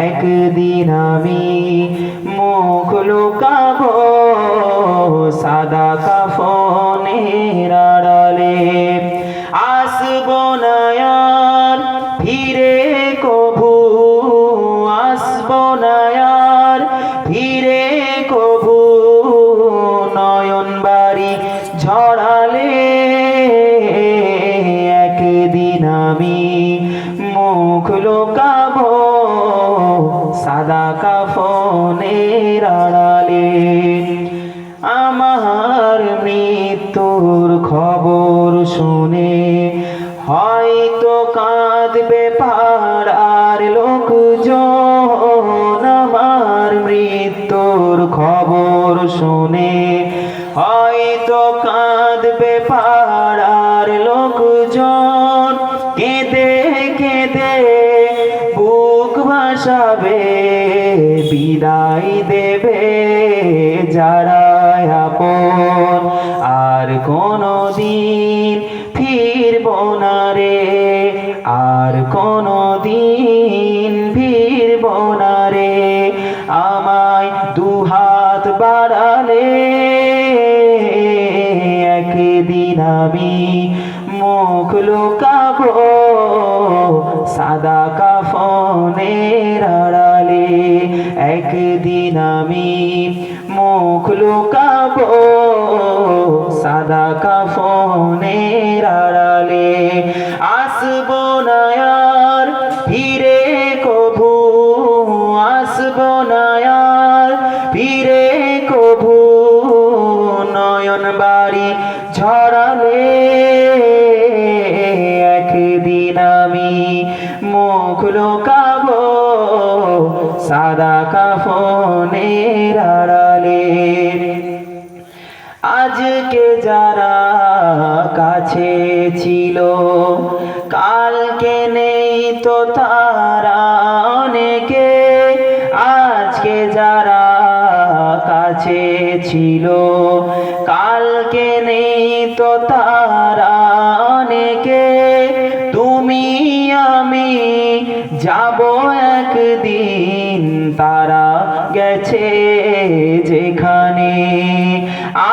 একদিন আমি মুখ লুকাবো সাদা কাফনের আড়ালে। আসব না আর ফিরে কভু আসব না আর ফিরে কভু নয়ন বাড়ি ঝড়ালে একদিন আমি মুখ লোকাবো সাদা কাফনের আড়ালে আমার মৃত্যুর খবর শুনে হয়তো কাঁদবে পাড়ার লোকজন। আমার মৃত্যুর খবর শুনে হয়তো কাঁদবে পাড়ার লোকজন। কেঁদে ভাসাবে বিদায় দেবে যারা আপন। আর কোনো দিন ফিরব না রে, আর কোনো দিন ফিরব না রে। আমায় দুহাত বাড়ালে একদিন আমি মুখ লুকাবো। সাদা কাফনের আড়ালে একদিন আমি মুখ লুকাবো, সাদা কাফনের আড়ালে আসব না আর ফিরে কভু, আসব না আর ফিরে কভু নয়ন বাড়ি ঝরালে। লোকাবো সাদা কাফনের আড়ালে। আজকে যারা কাছে ছিল, কালকে নেই তো তারা অনেকে। আজকে যারা কাছে ছিল, কালকে নেই তো তারা যাব একদিন, তারা গেছে যেখানে।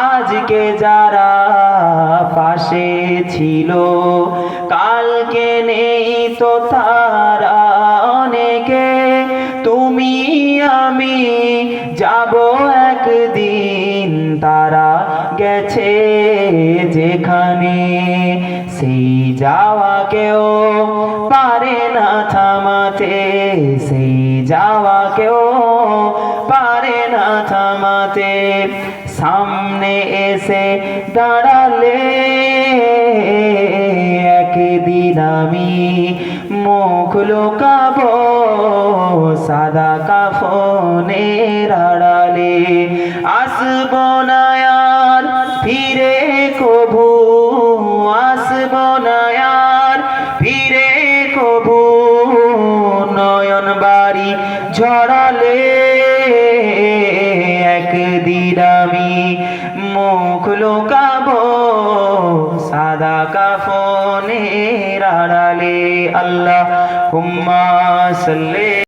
আজকে যারা পাশে ছিল, কালকে নেই তো তারা অনেকে। তুমি, আমি যাব একদিন, তারা গেছে যেখানে। সেই যাওয়া কেউ না থামাতে সেই যাওয়া কেউ পারে না থামাতে। সামনে এসে দাঁড়ালে একদিন আমি মুখ লুকাবো, সাদা কাফনের আড়ালে আসব না ফিরে কভু আসব না আমি মুখ লুকাবো সাদা কাফনের আড়ালে আল্লাহ হুম্মা সাল্লি